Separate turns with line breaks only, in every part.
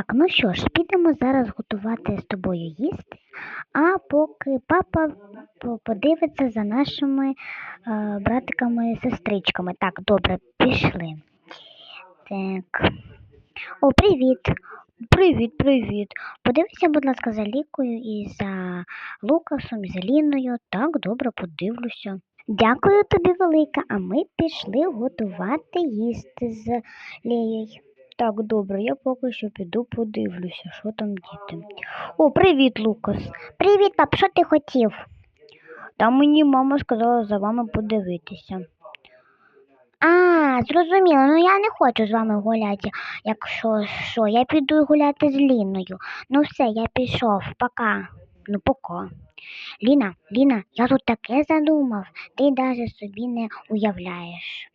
Так, ну що ж, підемо зараз готувати з тобою їсти, а поки папа подивиться за нашими е, братиками і сестричками. Так, добре, пішли. Так. О, привіт. Привіт, привіт. Подивися, будь ласка, за Лікою і за Лукасом, і за Ліною. Так, добре, подивлюся. Дякую тобі велике, а ми пішли готувати їсти з Лією. Так, добре, я поки що піду подивлюся, що там діти. О, привіт, Лукас. Привіт, пап, що ти хотів? Та мені мама сказала за вами подивитися. А, зрозуміло, ну я не хочу з вами гуляти, якщо що, я піду гуляти з Ліною. Ну все, я пішов, пока. Ну, пока. Ліна, Ліна, я тут таке задумав, ти навіть собі не уявляєш.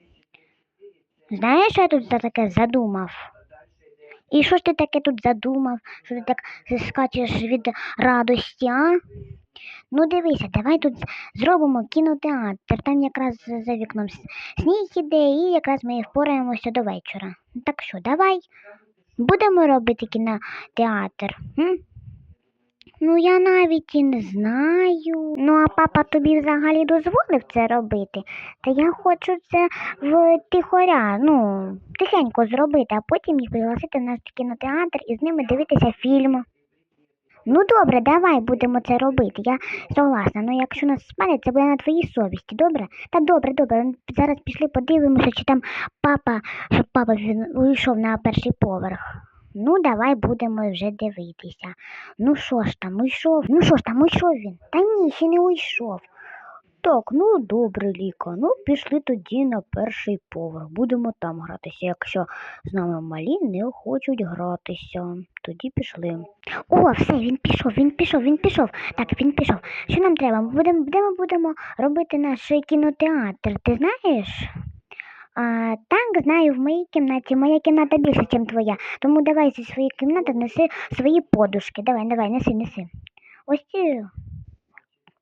Знаєш, що я тут за таке задумав? І що ж ти таке тут задумав? Що ти так скачеш від радості, а? Ну дивися, давай тут зробимо кінотеатр. Там якраз за вікном сніг іде, і якраз ми впораємося до вечора. Так що, давай будемо робити кінотеатр. М? Ну, я навіть і не знаю. Ну, а папа тобі взагалі дозволив це робити? Та я хочу це в тихоря, ну, тихенько зробити, а потім їх пригласити в наш кінотеатр і з ними дивитися фільм. Ну добре, давай будемо це робити. Я согласна. Ну якщо нас спалять, це буде на твоїй совісті, добре? Та добре, добре. Ну, Зараз пішли подивимося, чи там папа, щоб папа він уйшов на перший поверх. Ну, давай будемо вже дивитися. Ну що ж там, уйшов? Ну що ж там, уйшов він? Та ні, ще не уйшов. Так, ну добре, Ліка. Ну, пішли тоді на перший поверх. Будемо там гратися. Якщо з нами малі не хочуть гратися, тоді пішли. О, все, він пішов, він пішов, він пішов. Так, він пішов. Що нам треба? Будемо, де ми будемо робити наш кінотеатр, ти знаєш? А, так, знаю, в моїй кімнаті. Моя кімната більша, ніж твоя. Тому давай зі своєї кімнати неси свої подушки. Давай, давай, неси, неси. Ось ці.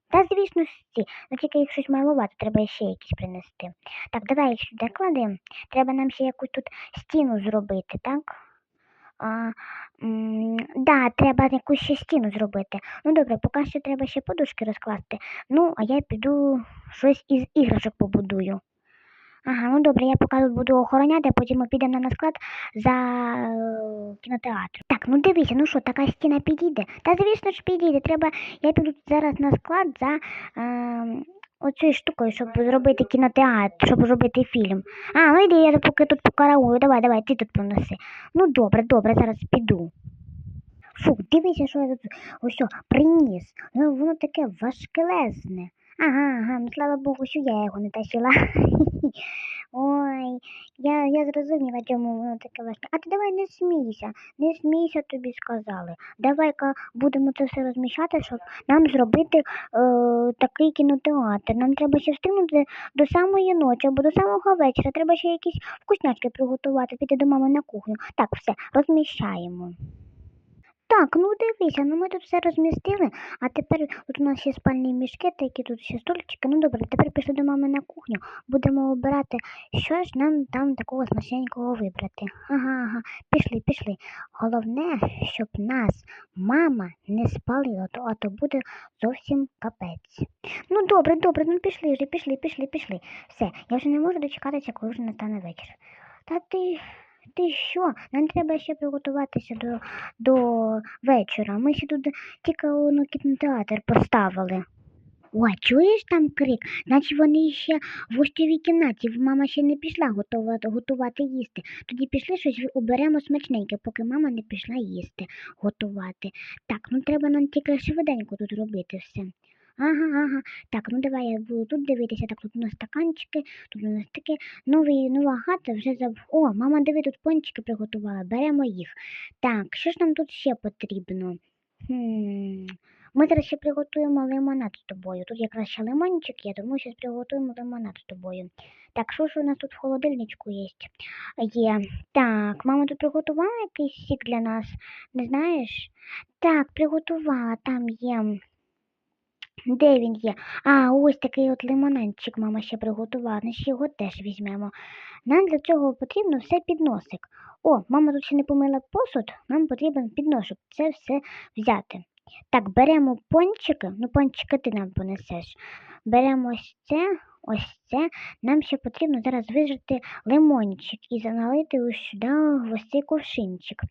Та, звісно, ці. Ну тільки їх щось маловато, треба ще якісь принести. Так, давай їх сюди кладемо. Треба нам ще якусь тут стіну зробити, так? А, м, да, треба якусь ще стіну зробити. Ну добре, поки що треба ще подушки розкласти. Ну, а я піду щось із іграшок побудую. Ага, ну добре, я поки тут буду охороняти, потім ми підемо на склад за е, кінотеатр. Так, ну дивися, ну що, така стіна підійде? Та звісно ж підійде. Треба. Я піду зараз на склад за е, оцією штукою, щоб зробити кінотеатр, щоб зробити фільм. А, ну йди, я поки тут покараую. Давай, давай, ти тут понеси. Ну добре, добре, зараз піду. Фу, дивися, що я тут ось приніс. Ну, воно таке важкелезне. Ага, ага, ну слава Богу, що я його не тащила. Ой, я, я зрозуміла, чому воно таке важке. А ти давай не смійся, не смійся, тобі сказали. Давай-ка будемо це все розміщати, щоб нам зробити е, такий кінотеатр. Нам треба ще встигнути до самої ночі або до самого вечора. Треба ще якісь вкусняшки приготувати, піти до мами на кухню. Так, все, розміщаємо. Так, ну дивися, ну ми тут все розмістили, а тепер от у нас ще спальні мішки, такі тут ще стульчики. Ну добре, тепер пішли до мами на кухню. Будемо обирати, що ж нам там такого смачненького вибрати. Ага, ага, пішли, пішли. Головне, щоб нас мама не спалила, то, а то буде зовсім капець. Ну добре, добре, ну пішли вже, пішли, пішли, пішли. Все, я вже не можу дочекатися, коли вже настане вечір. Та ти. Ти що? Нам треба ще приготуватися до, до вечора. Ми ще тут тільки ну, кінотеатр поставили. Ой, чуєш там крик? Наче вони ще в гостьовій кімнаті. Мама ще не пішла готувати, готувати їсти. Тоді пішли щось оберемо смачненьке, поки мама не пішла їсти готувати. Так, ну треба нам тільки швиденько тут робити все. Ага, ага. Так, ну давай я буду тут дивитися. Так, тут у нас стаканчики, тут у нас таке новий, нова хата вже заб... О, мама, диви, тут пончики приготувала. Беремо їх. Так, що ж нам тут ще потрібно? Хм. Ми зараз ще приготуємо лимонад з тобою. Тут якраз ще лимончик є, тому зараз приготуємо лимонад з тобою. Так, що ж у нас тут в холодильничку є? Є. Так, мама тут приготувала якийсь сік для нас, не знаєш? Так, приготувала, там є. Де він є? А, ось такий от лимонадчик мама ще приготувала. Ще його теж візьмемо. Нам для цього потрібно все підносик. О, мама тут ще не помила посуд, нам потрібен підношок. Це все взяти. Так, беремо пончики, ну пончики ти нам понесеш. Беремо ось це, ось це. Нам ще потрібно зараз вижити лимончик і заналити ось сюди ось цей кувшинчик.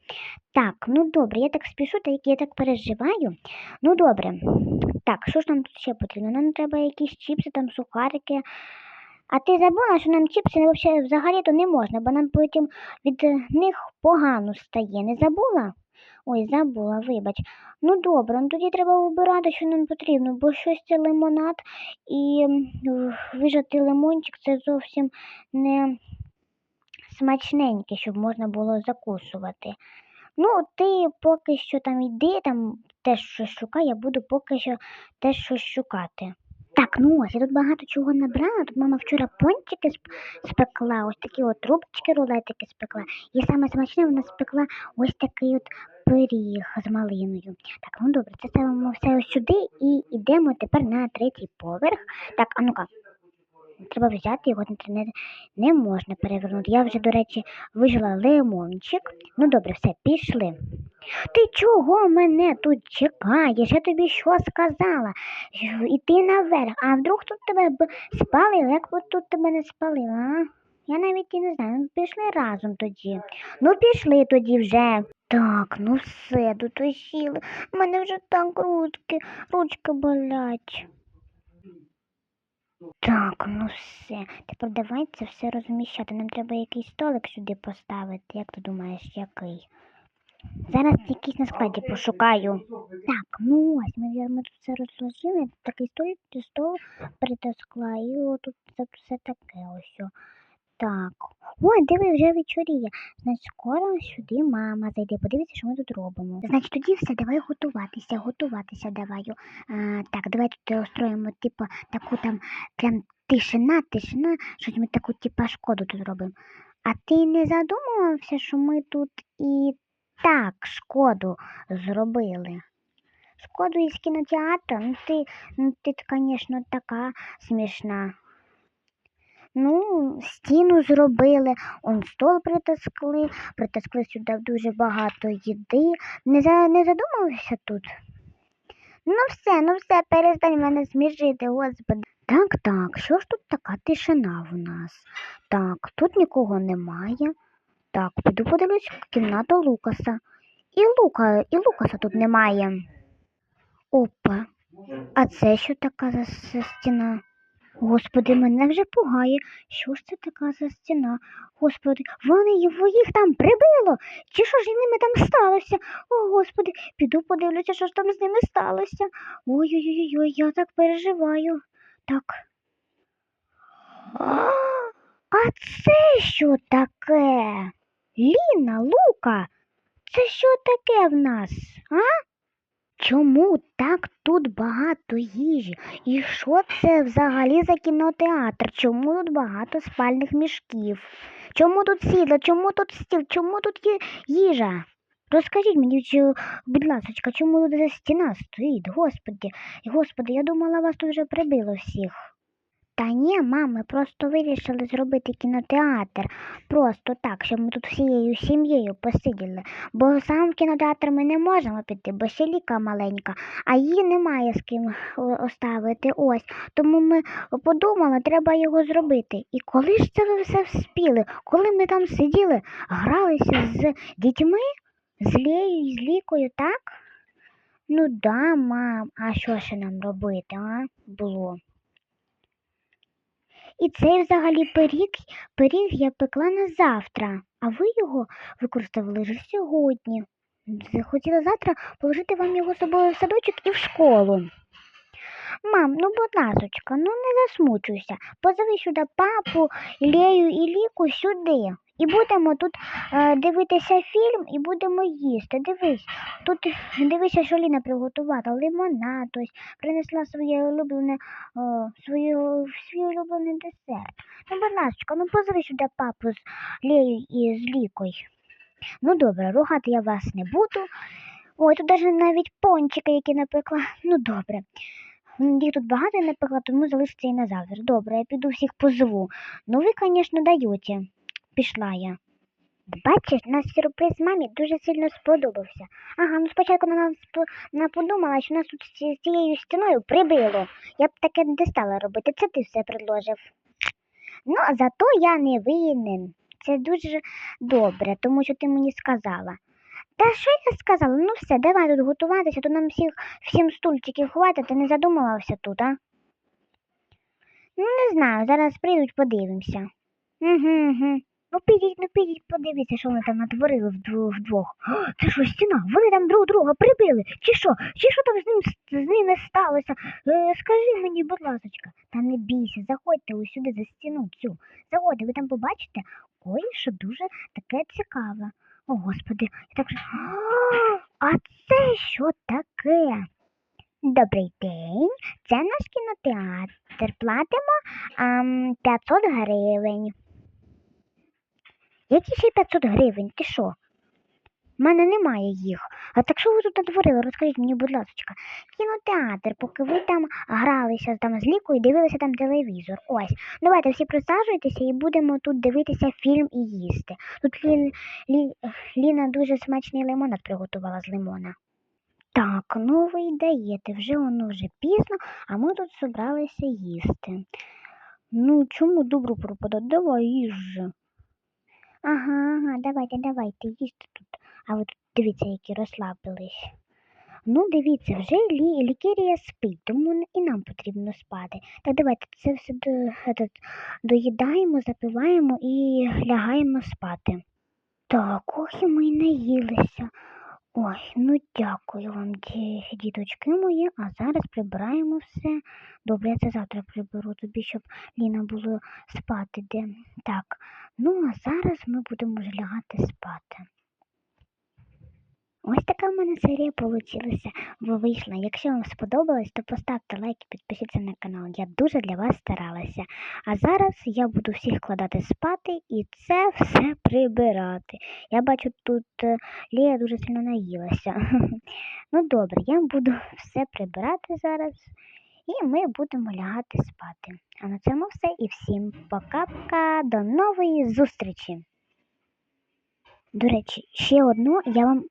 Так, ну добре, я так спішу, так я так переживаю. Ну добре. Так, що ж нам тут ще потрібно? Нам треба якісь чіпси, там сухарики. А ти забула, що нам чіпси взагалі взагалі-то не можна, бо нам потім від них погано стає. Не забула? Ой, забула, вибач. Ну добре, ну тоді треба вибирати, що нам потрібно, бо щось це лимонад і вижати лимончик це зовсім не смачненьке, щоб можна було закусувати. Ну, ти поки що там йди, там теж щось шукай, я буду поки що теж щось шукати. Так, ну ось, я тут багато чого набрала. Тут мама вчора пончики спекла, ось такі от трубочки, рулетики спекла. І саме смачне вона спекла ось такий от пиріг з малиною. Так, ну добре, це ставимо все ось сюди і йдемо тепер на третій поверх. Так, а ну-ка. Треба взяти його не, не можна перевернути. Я вже, до речі, вижила лимончик. Ну добре, все, пішли. Ти чого мене тут чекаєш? Я тобі що сказала? Іти наверх, а вдруг тут тебе спалили, як би тут тебе не спалили, а? Я навіть і не знаю. Ну, пішли разом тоді. Ну, пішли тоді вже. Так, ну все, тут сіли. У мене вже так ручки, ручки болять. Так, ну все. Тепер давай це все розміщати. Нам треба якийсь столик сюди поставити. Як ти думаєш, який? Зараз якийсь на складі пошукаю. Так, ну ось ми, ми тут все розложили. Такий столик, стол притискла, і отут це все таке ось. Так. Ой, диви, вже вечоріє. Значить, скоро сюди мама зайде. Подивіться, що ми тут робимо. Значить, тоді все, давай готуватися, готуватися давай. А, так, давай тут устроїмо, типу, таку там прям тишина, тишина, щось ми таку, типа, шкоду тут робимо. А ти не задумувався, що ми тут і так шкоду зробили? Шкоду із кінотеатру? Ну ти, ну ти, звісно, така смішна. Ну, стіну зробили, он стол притискли, притискли сюди дуже багато їди. Не, за, не задумався тут? Ну все, ну все, перестань мене смішити, господи. Так, так, що ж тут така тишина в нас? Так, тут нікого немає. Так, піду подивлюсь в кімнату Лукаса. І Лука, і Лукаса тут немає. Опа, а це що така за с- стіна? Господи, мене вже пугає. Що ж це така за стіна? Господи, вони його їх там прибило. Чи що ж з ними там сталося? О, господи, піду подивлюся, що ж там з ними сталося. Ой-ой-ой, я так переживаю. Так. А це що таке? Ліна, Лука, це що таке в нас? А? Чому так тут багато їжі? І що це взагалі за кінотеатр? Чому тут багато спальних мішків? Чому тут сідло? Чому тут стіл? Чому тут їжа? Розкажіть мені, будь ласка, чому тут за стіна стоїть? Господи, господи, я думала, вас тут вже прибило всіх. Та ні, мам, ми просто вирішили зробити кінотеатр. Просто так, щоб ми тут всією сім'єю посиділи. Бо сам в кінотеатр ми не можемо піти, бо Селіка маленька, а її немає з ким оставити. Ось. Тому ми подумали, треба його зробити. І коли ж це ви все вспіли? Коли ми там сиділи, гралися з дітьми, з Леєю і з Лікою, так? Ну да, мам, а що ще нам робити, а? Було. І цей взагалі пиріг, пиріг я пекла на завтра, а ви його використовували вже сьогодні. Захотіла завтра положити вам його з собою в садочок і в школу. Мам, ну будь ласочка, ну не засмучуйся. Позови сюди папу, Лею і Ліку сюди. І будемо тут е, дивитися фільм і будемо їсти. Дивись, тут дивися, що Ліна приготувала. Лимонад, ось принесла своє улюблене, о, свою, свій улюблений десерт. Ну, будь ласка, ну позови сюди папу з Лею і з Лікою. Ну добре, ругати я вас не буду. Ой, тут навіть навіть пончики, які напекла. Ну добре. Їх тут багато напекла, тому залишиться і на завтра. Добре, я піду всіх позову. Ну ви, звісно, даєте. Пішла я. Бачиш, наш сюрприз мамі дуже сильно сподобався. Ага, ну спочатку вона, вона подумала, що нас тут з цією стіною прибило. Я б таке не стала робити, це ти все предложив. Ну, а зато я не винен. Це дуже добре, тому що ти мені сказала. Та що я сказала? Ну все, давай тут готуватися, то нам всіх всім стульчиків хватить, ти не задумувався тут, а? Ну, не знаю, зараз прийдуть, подивимося. Угу, угу. Ну підіть, ну підіть, подивіться, що вони там натворили вдвох. О, це що, стіна? Вони там друг друга прибили. Чи що? Чи що там з ним з ними сталося? Е, скажи мені, будь ласочка, та не бійся, заходьте ось сюди за стіну цю. Заходьте, ви там побачите ой, що дуже таке цікаве. О, господи, я так. А, А це що таке? Добрий день, це наш кінотеатр. Платимо ам, 500 гривень. Які ще 500 гривень? Ти що? У мене немає їх. А так що ви тут натворили? Розкажіть мені, будь ласка. Кінотеатр, поки ви там гралися там з лікою і дивилися там телевізор. Ось. Давайте всі присаджуйтеся і будемо тут дивитися фільм і їсти. Тут Лі, Лі, Ліна дуже смачний лимонад приготувала з лимона. Так, ну ви й даєте, вже воно вже пізно, а ми тут зібралися їсти. Ну, чому добру пропадати? Давай їж же. Ага, ага, давайте, давайте, їсти тут. А тут дивіться, які розслабились. Ну, дивіться, вже лі, лікерія спить, тому і нам потрібно спати. Так давайте це все до, этот, доїдаємо, запиваємо і лягаємо спати. Так, ох і ми наїлися. Ой, ну дякую вам, ді, діточки мої, а зараз прибираємо все. Добре, я це завтра приберу тобі, щоб Ліна було спати де. Так, ну а зараз ми будемо вже спати. Ось така в мене серія получилася, вийшла. Якщо вам сподобалось, то поставте лайк і підпишіться на канал. Я дуже для вас старалася. А зараз я буду всіх кладати спати і це все прибирати. Я бачу, тут е, Лія дуже сильно наїлася. Ну добре, я буду все прибирати зараз. І ми будемо лягати спати. А на цьому все і всім пока-пока. До нової зустрічі. До речі, ще одну я вам.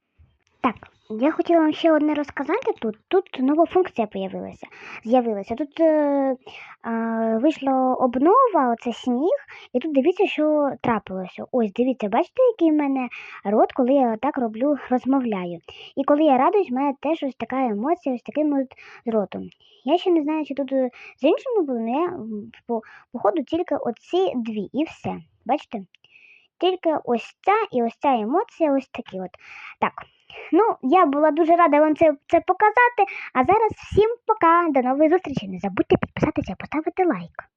Так, я хотіла вам ще одне розказати тут. Тут нова функція появилася. З'явилася. Тут е, а, вийшла обнова, оце сніг, і тут дивіться, що трапилося. Ось, дивіться, бачите, який в мене рот, коли я так роблю, розмовляю. І коли я радуюсь, в мене теж ось така емоція, ось таким от ротом. Я ще не знаю, чи тут е, з іншими було, але я по, походу тільки оці дві і все. Бачите? Тільки ось ця і ось ця емоція, ось такі от. Так. Ну, я була дуже рада вам це, це показати. А зараз всім пока. До нової зустрічі. Не забудьте підписатися і поставити лайк.